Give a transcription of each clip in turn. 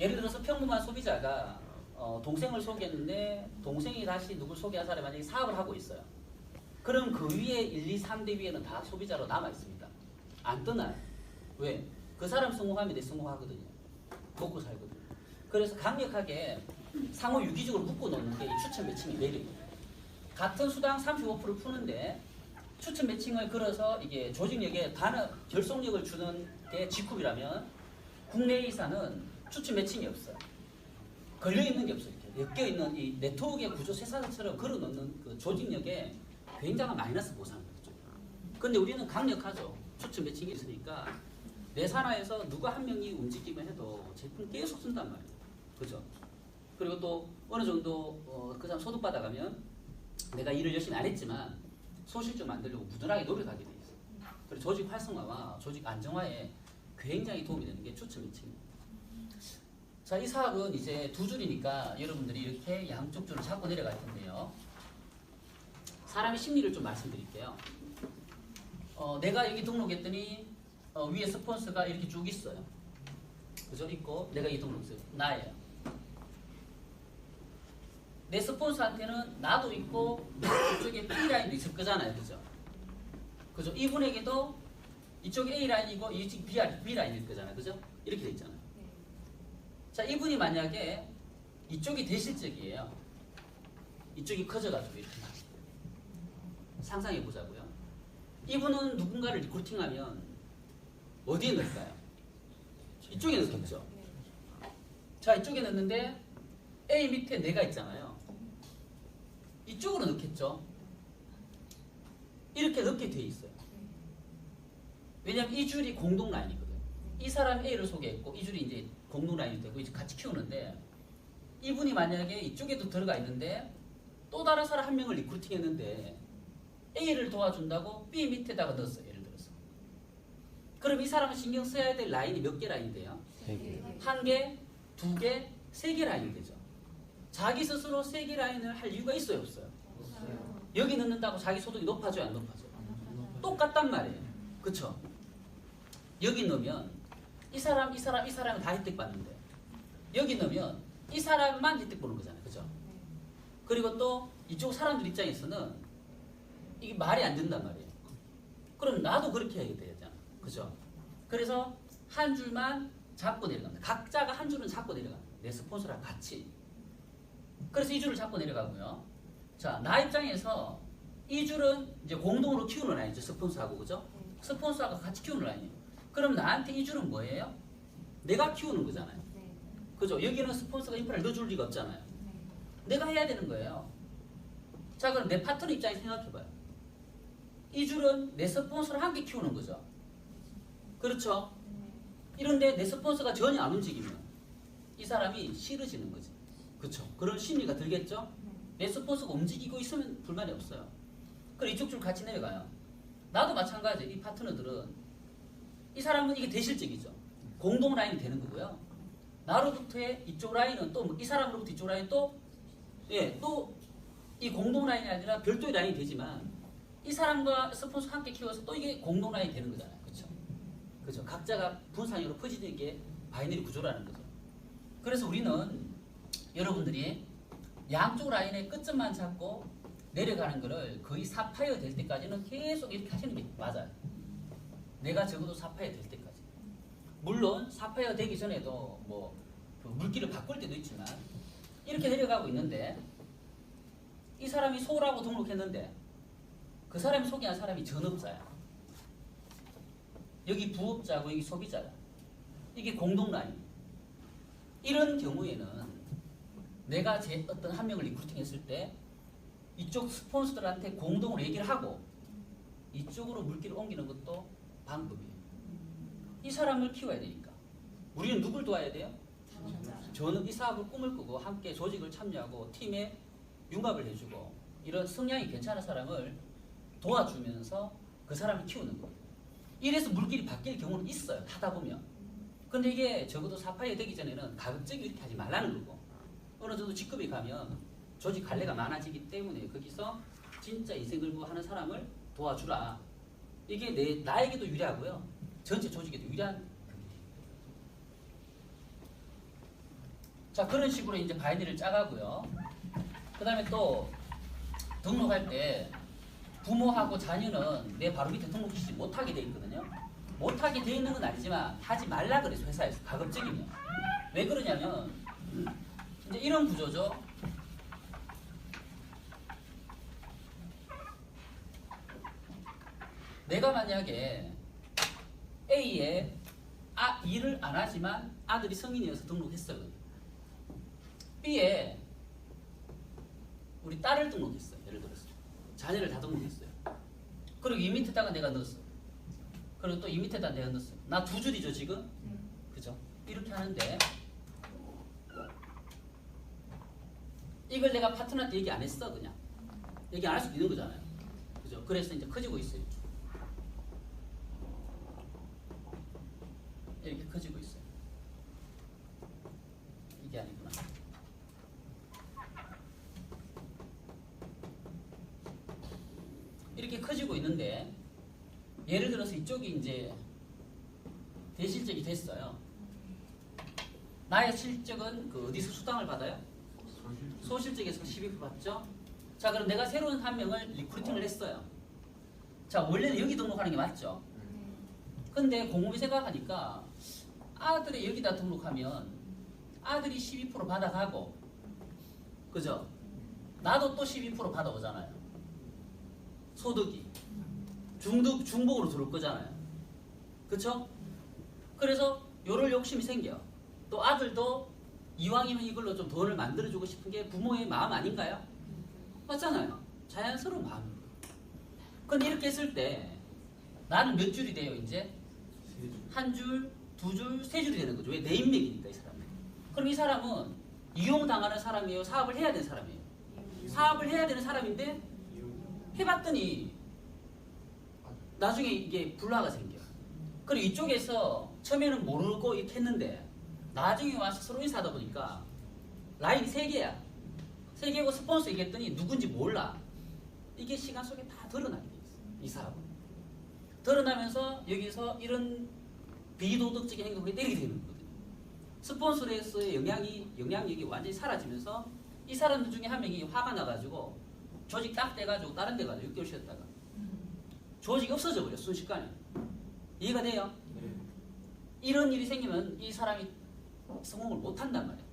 예를 들어서 평범한 소비자가 어, 동생을 소개했는데 동생이 다시 누굴 소개한 사람이 만약에 사업을 하고 있어요. 그럼 그 위에 1, 2, 3대 위에는 다 소비자로 남아 있습니다. 안 떠나요. 왜? 그 사람 성공하면 내 성공하거든요. 먹고 살거든요. 그래서 강력하게 상호 유기적으로 묶어 놓는 게이 추천 매칭의 매력이에요. 같은 수당 35%를 푸는데 추천 매칭을 걸어서 이게 조직력에 단어 결속력을 주는 게 직급이라면 국내 이사는 추천 매칭이 없어요. 걸려 있는 게 없어요. 이렇게 엮여 있는 이 네트워크의 구조 쇠사슬처럼 걸어 놓는 그 조직력에 굉장한 마이너스 보상을 죠 근데 우리는 강력하죠. 추천 매칭이 있으니까 내 산하에서 누가 한 명이 움직이면 해도 제품 계속 쓴단 말이에요. 그죠? 그리고 또 어느 정도 어, 그 사람 소득 받아가면 내가 일을 열심히 안 했지만 소실적 만들려고 부단하게 노력하게 돼 있어요. 그리고 조직 활성화와 조직 안정화에 굉장히 도움이 되는 게 추천 매칭입니다. 자, 이 사업은 이제 두 줄이니까 여러분들이 이렇게 양쪽 줄을 잡고 내려갈 텐데요. 사람의 심리를 좀 말씀드릴게요. 어, 내가 여기 등록했더니 어, 위에 스폰서가 이렇게 쭉 있어요. 그죠? 있고 내가 이 등록했어요. 나예요. 내 스폰서한테는 나도 있고 이쪽에 B 라인도 있을 거잖아요. 그죠? 그죠? 이분에게도 이쪽에 A 라인이고 이쪽 B, 라인- B 라인일 거잖아요. 그죠? 이렇게 돼 있잖아요. 자, 이분이 만약에 이쪽이 대실적이에요. 이쪽이 커져가지고 이렇게 상상해 보자고요. 이분은 누군가를 리크루팅하면 어디에 넣을까요? 이쪽에 넣겠죠. 자, 이쪽에 넣는데 A 밑에 내가 있잖아요. 이쪽으로 넣겠죠. 이렇게 넣게 돼 있어요. 왜냐면 이 줄이 공동 라인이거든요. 이 사람이 A를 소개했고 이 줄이 이제 공동 라인이 되고 이제 같이 키우는데 이분이 만약에 이쪽에도 들어가 있는데 또 다른 사람 한 명을 리크루팅 했는데 A를 도와준다고 B 밑에다가 넣었어요. 예를 들어서. 그럼 이 사람은 신경 써야 될 라인이 몇 개 라인이 돼요? 한 개, 두 개, 세 개 라인이 되죠. 자기 스스로 세 개 라인을 할 이유가 있어요, 없어요? 여기 넣는다고 자기 소득이 높아져요, 안 높아져요? 똑같단 말이에요. 그쵸? 여기 넣으면 이 사람, 이 사람, 이 사람은 다 혜택 받는데 여기 넣으면 이 사람만 혜택 보는 거잖아요. 그죠? 그리고 또 이쪽 사람들 입장에서는 이게 말이 안 된단 말이에요. 그럼 나도 그렇게 해야 되잖아. 그죠? 그래서 한 줄만 잡고 내려갑니다. 각자가 한 줄은 잡고 내려갑니다. 내 스폰서랑 같이. 그래서 이 줄을 잡고 내려가고요. 자, 나 입장에서 이 줄은 이제 공동으로 키우는 라인이죠. 스폰서하고, 그죠? 스폰서하고 같이 키우는 라인이에요. 그럼 나한테 이 줄은 뭐예요? 내가 키우는 거잖아요. 그죠? 여기는 스폰서가 인프라를 넣어줄 리가 없잖아요. 내가 해야 되는 거예요. 자, 그럼 내 파트너 입장에서 생각해봐요. 이 줄은 내 스폰서를 함께 키우는 거죠. 그렇죠? 이런데 내 스폰서가 전혀 안 움직이면 이 사람이 싫어지는 거지. 그렇죠? 그런 심리가 들겠죠? 내 스폰서가 움직이고 있으면 불만이 없어요. 그럼 이쪽 줄 같이 내려가요. 나도 마찬가지. 이 파트너들은 이 사람은 이게 대실적이죠. 공동 라인이 되는 거고요. 나로부터의 이쪽 라인은 또 이 사람으로부터 이쪽 라인 또 예, 또 이 공동 라인이 아니라 별도의 라인이 되지만 이 사람과 스폰서 함께 키워서 또 이게 공동 라인이 되는 거잖아요. 그렇죠? 그죠? 각자가 분산으로 퍼지는 게 바이너리 구조라는 거죠. 그래서 우리는 여러분들이 양쪽 라인의 끝점만 잡고 내려가는 거를 거의 사파이어 될 때까지는 계속 이렇게 하시는 게 맞아요. 내가 적어도 사파이어 될 때까지. 물론 사파이어 되기 전에도 뭐 그 물기를 바꿀 때도 있지만 이렇게 내려가고 있는데 이 사람이 소라고 등록했는데 그 사람이 소개한 사람이 전업자야. 여기 부업자고 여기 소비자야. 이게 공동 라인. 이런 경우에는 내가 제 어떤 한 명을 리크루팅했을 때 이쪽 스폰서들한테 공동으로 얘기를 하고 이쪽으로 물기를 옮기는 것도 방법이에요. 이 사람을 키워야 되니까. 우리는 누굴 도와야 돼요? 저는 이 사업을 꿈을 꾸고 함께 조직을 참여하고 팀에 융합을 해주고 이런 성향이 괜찮은 사람을 도와주면서 그 사람을 키우는 거예요. 이래서 물길이 바뀔 경우는 있어요. 하다 보면. 근데 이게 적어도 사파이어 되기 전에는 가급적이 이렇게 하지 말라는 거고 어느 정도 직급이 가면 조직 관례가 많아지기 때문에 거기서 진짜 인생 걸고 하는 사람을 도와주라. 이게 내 나에게도 유리하고요. 전체 조직에도 유리한 자 그런 식으로 이제 바이너리를 짜가고요. 그 다음에 또 등록할 때 부모하고 자녀는 내 바로 밑에 등록시키지 못하게 돼 있거든요. 못하게 돼 있는 건 아니지만 하지 말라 그래서 회사에서 가급적이면 왜 그러냐면 이제 이런 구조죠. 내가 만약에 A에 아, 일을 안 하지만 아들이 성인이어서 등록했어요. B에 우리 딸을 등록했어요. 예를 들어서 자녀를 다 등록했어요. 그리고 이 밑에다가 내가 넣었어. 그리고 또 이 밑에다 내가 넣었어. 나 두 줄이죠 지금. 그죠? 이렇게 하는데 이걸 내가 파트너한테 얘기 안 했어 그냥 얘기 안 할 수도 있는 거잖아요. 그죠? 그래서 이제 커지고 있어요. 이렇게 커지고 있어요. 이게 아니구나. 이렇게 커지고 있는데 예를 들어서 이쪽이 이제 대실적이 됐어요. 나의 실적은 그 어디서 수당을 받아요? 소실적에서 12% 받죠? 자 그럼 내가 새로운 한 명을 리크루팅을 했어요. 자 원래는 여기 등록하는 게 맞죠? 근데 공무비 생각하니까 아들이 여기다 등록하면 아들이 12% 받아가고 그죠? 나도 또 12% 받아오잖아요. 소득이 중득 중복으로 들어올 거잖아요. 그쵸? 그래서 요럴 욕심이 생겨. 또 아들도 이왕이면 이걸로 좀 돈을 만들어주고 싶은 게 부모의 마음 아닌가요? 맞잖아요. 자연스러운 거예요. 근데 이렇게 했을 때 나는 몇 줄이 돼요 이제? 한 줄, 두 줄, 세 줄이 되는 거죠. 왜? 내 인맥이니까 이 사람은. 그럼 이 사람은 이용당하는 사람이에요? 사업을 해야 되는 사람이에요? 사업을 해야 되는 사람인데 해봤더니 나중에 이게 불화가 생겨. 그리고 이쪽에서 처음에는 모르고 이렇게 했는데 나중에 와서 서로 인사하다 보니까 라인이 세 개야. 세 개고 스폰서 얘기했더니 누군지 몰라. 이게 시간 속에 다 드러나게 돼 있어. 이 사람은. 드러나면서 여기서 이런 비도덕적인 행동이 때리게 되는 거거든요. 스폰서로서의 영향이 영향력이 완전히 사라지면서 이 사람들 중에 한 명이 화가 나가지고 조직 딱 떼가지고 다른 데 가서 6개월 쉬었다가 조직이 없어져 버려 순식간에 이해가 돼요? 이런 일이 생기면 이 사람이 성공을 못 한단 말이에요.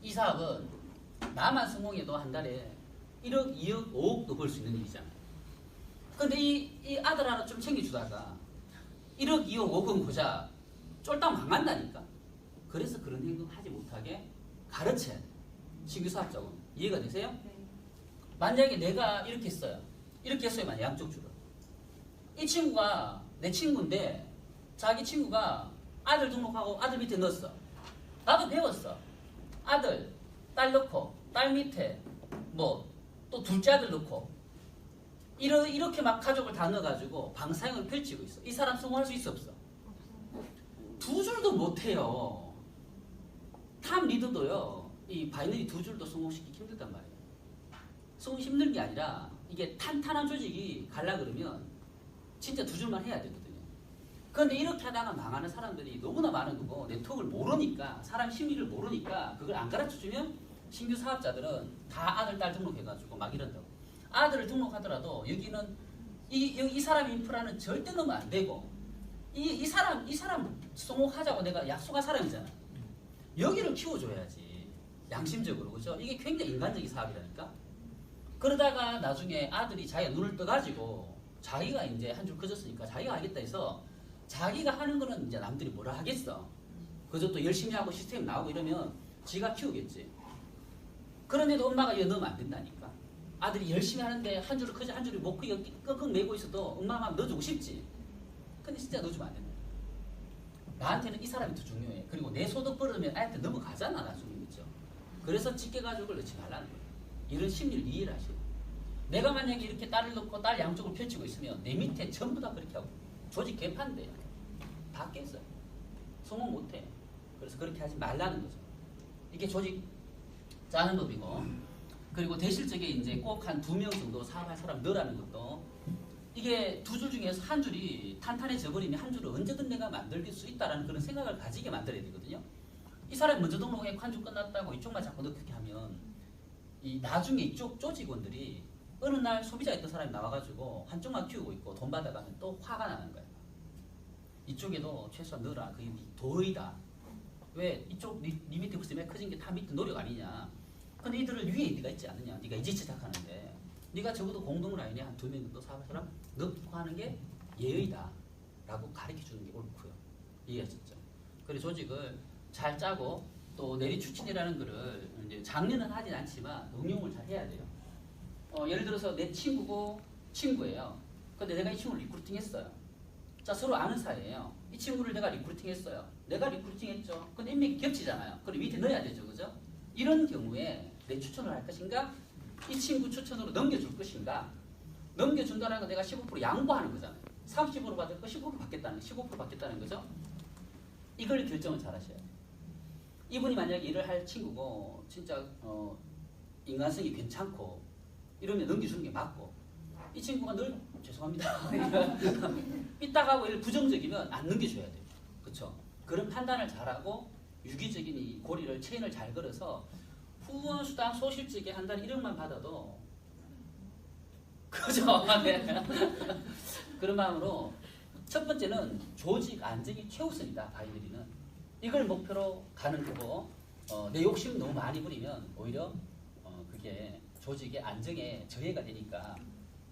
이 사업은 나만 성공해도 한 달에 1억, 2억, 5억도 벌 수 있는 일이잖아요. 근데 이, 이 아들 하나 좀 챙겨주다가 1억, 2억, 5억은 고작 쫄딱 망한다니까. 그래서 그런 행동 하지 못하게 가르쳐야 돼. 신규 사업자고 이해가 되세요? 만약에 내가 이렇게 했어요. 이렇게 했어요. 만약 양쪽 줄을. 이 친구가 내 친구인데 자기 친구가 아들 등록하고 아들 밑에 넣었어. 나도 배웠어. 아들, 딸 넣고 딸 밑에 뭐 또 둘째 아들 넣고 이러, 이렇게 막 가족을 다 넣어가지고 방사형을 펼치고 있어. 이 사람 성공할 수 있어 없어? 두 줄도 못해요. 탑 리더도요. 이 바이너리 두 줄도 성공시키기 힘들단 말이에요. 성공 힘든 게 아니라 이게 탄탄한 조직이 갈라 그러면 진짜 두 줄만 해야 되거든요. 그런데 이렇게 하다가 망하는 사람들이 너무나 많은 거고 네트워크를 모르니까 사람 심리를 모르니까 그걸 안 가르쳐 주면 신규 사업자들은 다 아들 딸 등록해가지고 막 이런다고. 아들을 등록하더라도 여기는 이, 이 사람 인프라는 절대 넣으면 안 되고 이, 이 사람 이 사람 성공하자고 내가 약속한 사람이잖아. 여기를 키워줘야지 양심적으로 그죠? 이게 굉장히 인간적인 사업이라니까. 그러다가 나중에 아들이 자기가 눈을 떠가지고 자기가 이제 한 줄 커졌으니까 자기가 알겠다 해서 자기가 하는 거는 이제 남들이 뭐라 하겠어. 그저 또 열심히 하고 시스템 나오고 이러면 지가 키우겠지. 그런데도 엄마가 이거 넣으면 안 된다니까. 아들이 열심히 하는데 한 줄을 커져 한 줄이 못 크게 끙끙 매고 있어도 엄마가 넣어주고 싶지. 근데 진짜 넣어주면 안 된다. 나한테는 이 사람이 더 중요해. 그리고 내 소득 벌으면 아이한테 넘어가잖아 나중에 그죠. 그래서 직계 가족을 넣지 말라는 거야. 이런 심리를 이해를 돼. 내가 만약에 이렇게 딸을 넣고 딸 양쪽을 펼치고 있으면 내 밑에 전부 다 그렇게 하고 조직 개판돼. 다 깼어요. 성공 못해. 그래서 그렇게 하지 말라는 거죠. 이게 조직 짜는 법이고 그리고 대실적에 이제 꼭 한 두 명 정도 사업할 사람 넣으라는 것도 이게 두 줄 중에서 한 줄이 탄탄해져 버리면 한 줄을 언제든 내가 만들 수 있다라는 그런 생각을 가지게 만들어야 되거든요. 이 사람이 먼저 등록해 관주 끝났다고 이쪽만 자꾸 넣게 하면 이 나중에 이쪽 조직원들이 어느 날 소비자 있던 사람이 나와가지고 한쪽만 키우고 있고 돈 받아가면 또 화가 나는 거야. 이쪽에도 최소한 넣어라. 그게 도의다. 왜 이쪽 니, 니 밑에 벌써 커진 게 다 밑에 노력 아니냐. 근데 이들을 위에 네가 있지 않느냐. 네가 이제 시작하는데 네가 적어도 공동 라인에 한 두 명 정도 사람 넣고 하는 게 예의다. 라고 가르쳐 주는 게 옳고요. 이해하셨죠? 그래서 조직을 잘 짜고 또 내리 추진이라는 거를 이제 장려는 하진 않지만 응용을 잘 해야 돼요. 어, 예를 들어서 내 친구고 친구예요. 근데 내가 이 친구를 리크루팅했어요. 자 서로 아는 사이예요. 이 친구를 내가 리크루팅했어요. 내가 리크루팅했죠. 근데 인맥이 겹치잖아요. 그럼 밑에 넣어야 되죠, 그죠? 이런 경우에 내 추천을 할 것인가? 이 친구 추천으로 넘겨줄 것인가? 넘겨준다는 건 내가 15% 양보하는 거잖아요. 30% 받을 거 15% 받겠다는 15% 받겠다는 거죠. 이걸 결정을 잘 하셔야 돼요. 이분이 만약에 일을 할 친구고 진짜 어, 인간성이 괜찮고 이러면 넘겨주는 게 맞고 이 친구가 늘 죄송합니다. 삐딱하고 이런 부정적이면 안 넘겨줘야 돼요. 그렇죠 그런 판단을 잘하고 유기적인 이 고리를 체인을 잘 걸어서 후원 수당 소실적에 한다는 이름만 받아도 그죠? 네. 그런 마음으로 첫 번째는 조직 안정이 최우선이다 바이들이는. 이걸 목표로 가는 거고 어, 내 욕심 너무 많이 부리면 오히려 어, 그게 조직의 안정에 저해가 되니까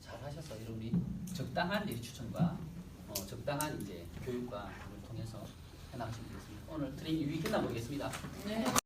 잘 하셔서 여러분이 적당한 내리 추천과 어, 적당한 이제 교육과 를 통해서 해나가시면 되겠습니다. 오늘 트레이닝 유익했나 모르겠습니다. 네.